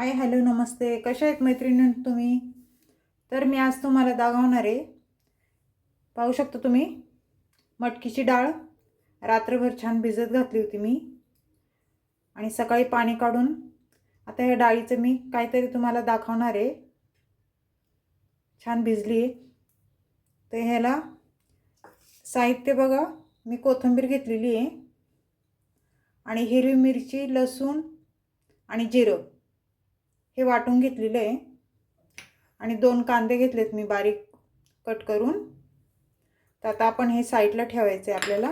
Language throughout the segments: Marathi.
हाय हॅलो नमस्ते. कशा आहेत मैत्रिणी तुम्ही? तर मी आज तुम्हाला दाखवणार आहे. पाहू शकता तुम्ही? मटकीची डाळ. रात्रभर छान भिजत घातली होती मी. आणि सकाळी पाणी काढून आता ह्या डाळीचं मी काहीतरी तुम्हाला दाखवणार आहे. छान भिजली आहे. तर ह्याला साहित्य बघा. मी कोथिंबीर घेतलेली आहे. आणि हिरवी मिरची लसूण आणि जिरं. हे वाटून घेतलेलं आहे. आणि दोन कांदे घेतलेत मी बारीक कट करून. तर आता आपण हे साईडला ठेवायचं आहे आपल्याला.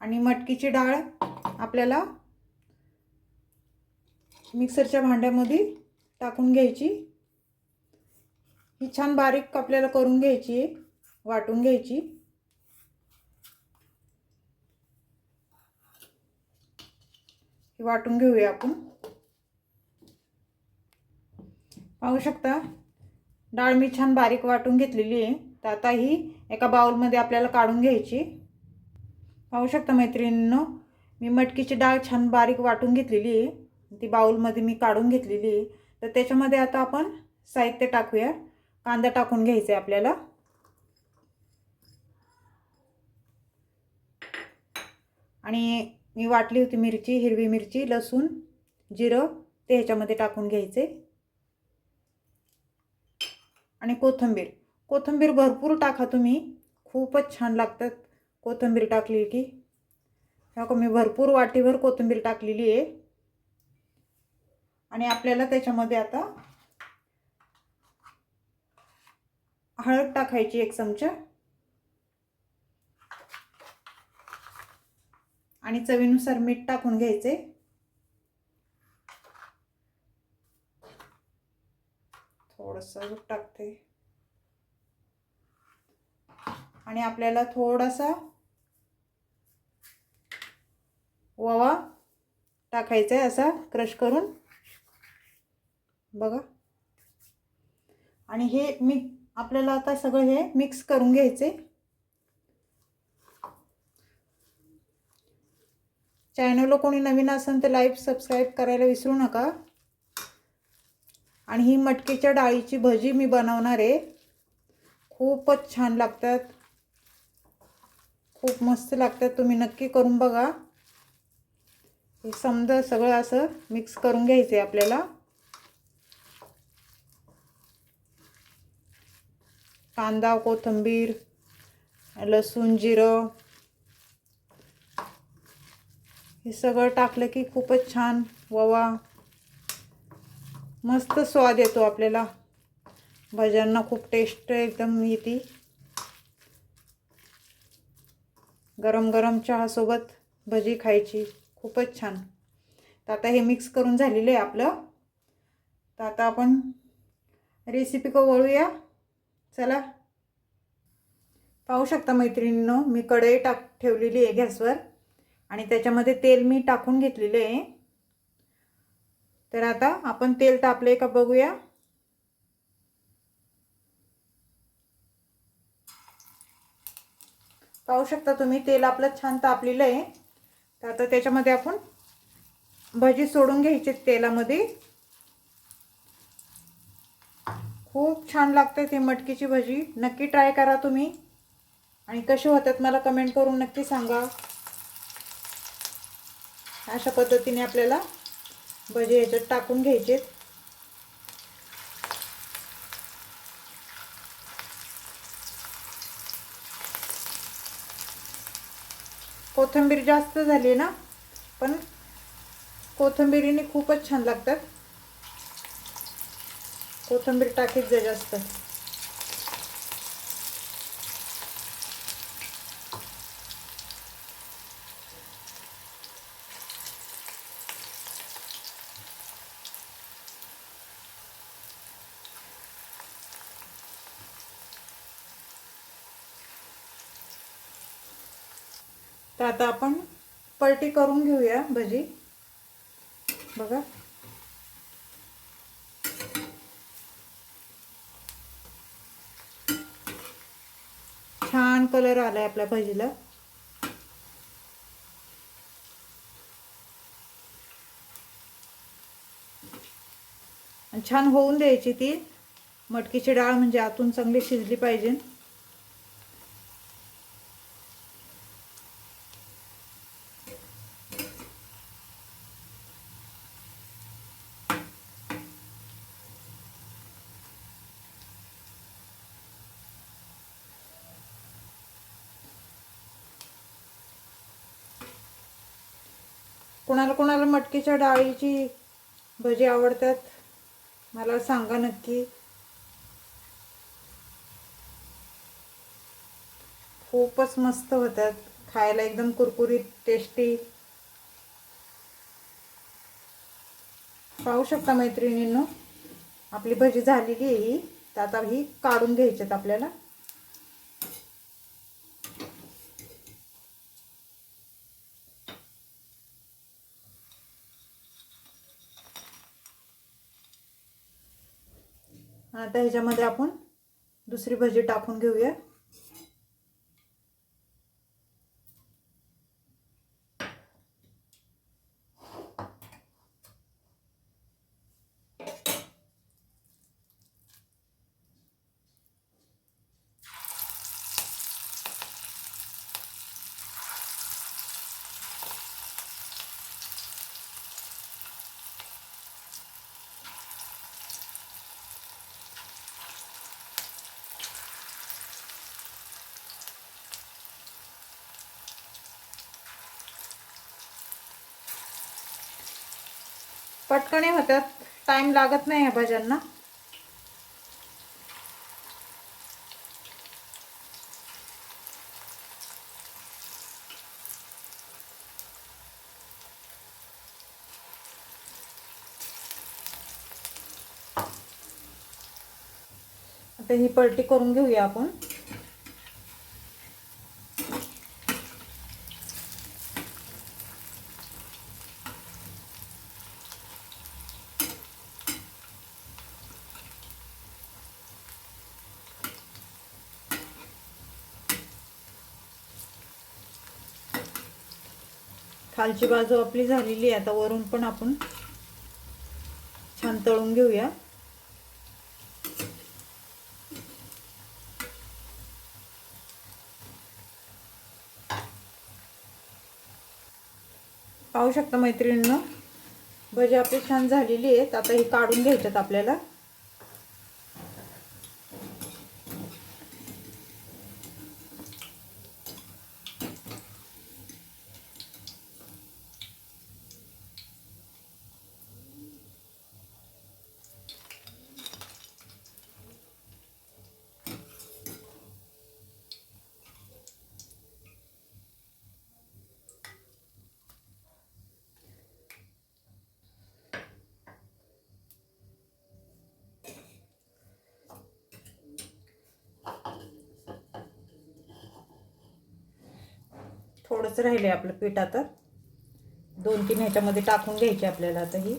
आणि मटकीची डाळ आपल्याला मिक्सरच्या भांड्यामध्ये टाकून घ्यायची. ही छान बारीक आपल्याला करून घ्यायची आहे वाटून घ्यायची. ही वाटून घेऊया आपण. पाहू शकता. डाळ मी छान बारीक वाटून घेतलेली आहे. तर आता ही एका बाउलमध्ये आपल्याला काढून घ्यायची. पाहू शकता मैत्रिणींनो मी मटकीची डाळ छान बारीक वाटून घेतलेली आहे. ती बाउलमध्ये मी काढून घेतलेली आहे. तर त्याच्यामध्ये आता आपण साहित्य टाकूया. कांदा टाकून घ्यायचा आहे आपल्याला. आणि मी वाटली होती मिरची हिरवी मिरची लसूण जिरं ते ह्याच्यामध्ये टाकून घ्यायचे. आणि कोथिंबीर. कोथिंबीर भरपूर टाका तुम्ही. खूपच छान लागतात कोथिंबीर टाकली की. का मी भरपूर वाटीभर कोथिंबीर टाकलेली आहे. आणि आपल्याला त्याच्यामध्ये आता हळद टाकायची एक चमचा. आणि चवीनुसार मीठ टाकून घ्यायचे. थोडस टाकते. आणि आपल्याला थोडासा ओवा टाकायचा आहे असा क्रश करून. बघा. आणि हे मी आपल्याला आता सगळं हे मिक्स करून घ्यायचे. चॅनलला कोणी नवीन असेल तर लाईव्ह सबस्क्राईब करायला विसरू नका. आणि ही मटकीच्या डाळीची भजी मी बनवणार आहे. खूपच छान लागतात. खूप मस्त लागतात. तुम्ही नक्की करून बघा. हे समजा सगळं असं मिक्स करून घ्यायचं आहे आपल्याला. कांदा कोथिंबीर लसूण जिरं. हे सगळं टाकलं की खूपच छान ववा. मस्त स्वाद येतो आपल्याला. भज्यांना खूप टेस्ट एकदम येते. गरम गरम चहासोबत भजी खायची खूपच छान. तर आता हे मिक्स करून झालेलं आहे आपलं. तर आता आपण रेसिपी कवळूया वळूया. चला. पाहू शकता मैत्रिणींनो मी कढई टाक ठेवलेली आहे गॅसवर. आणि त्याच्यामध्ये तेल मी टाकून घेतलेले आहे. तर आता आपण तेल तापले का बघूया. पाहू शकता तुम्ही तेल आपलं छान तापलेलं आहे. तर आता त्याच्यामध्ये आपण भजी सोडून घ्यायची तेलामध्ये. खूप छान लागते ती मटकीची भजी. नक्की ट्राय करा तुम्ही. आणि कसे होतात मला कमेंट करून नक्की सांगा. अशा पद्धतीने आपल्याला भजे ह्याच्यात टाकून घ्यायचे. कोथिंबीर जास्त झाली ना पण कोथिंबीरीने खूपच छान लागतात. कोथिंबीर टाकीत जा जास्त. तर आता आपण पलटी करून घेऊया भजी. बघा. छान कलर आलाय आपल्या भजीला. छान होऊन द्यायची ती. मटकीची डाळ म्हणजे आतून चांगली शिजली पाहिजे. कोणाला कोणाला मटकीच्या डाळीची भजी आवडतात? मला सांगा नक्की. खूपच मस्त होतात. खायला एकदम कुरकुरीत टेस्टी पाहू शकता मैत्रिणींनो आपली भजी झालेली आहे ही. तर आता ही काढून घ्यायच्यात आपल्याला. आता ह्याच्यामध्ये आपण दुसरी भजी टाकून घेऊया. पटकणे होतात टाइम लागत नाही ह्या भाज्यांना. आता ही पलटी करून घेऊया आपण. खालची बाजू आपली झालेली आहे. आता वरून पण आपण छान तळून घेऊया. पाहू शकता मैत्रिणीनं भजी आपली छान झालेली आहेत. आता ही काढून घ्यायच्यात आपल्याला. थोडंसं राहिले आपलं पीठ आता. दोन तीन ह्याच्यामध्ये टाकून घ्यायची आपल्याला आता ही.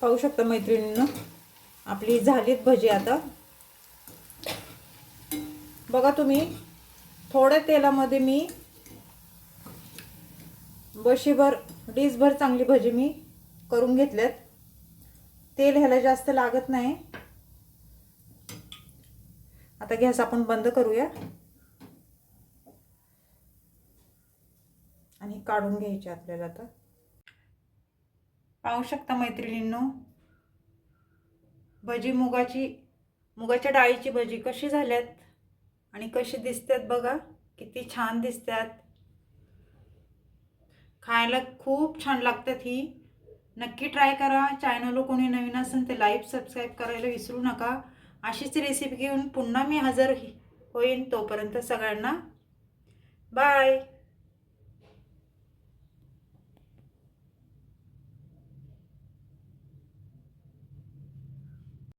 पाहू शकता मैत्रिणीनं आपली झालीत भजी आता. बघा तुम्ही थोड्या तेलामध्ये मी बशीभर डिसभर चांगली भजी मी करून घेतल्यात. तेल ह्याला जास्त लागत नाही. आता गॅस आपण बंद करूया. आणि काढून घ्यायचे आपल्याला आता. पाहू शकता मैत्रिणींनो भजी मुगाची मुगाच्या डाळीची भजी कशी झाल्यात आणि कशी दिसतात बघा किती छान दिसतात. खायला खूप छान लागतात ही. नक्की ट्राय करा. चॅनलवर कोणी नवीन असेल तर लाईक सबस्क्राईब करायला विसरू नका. अशीच रेसिपी घेऊन पुन्हा मी हजर होईन तोपर्यंत सगळ्यांना. बाय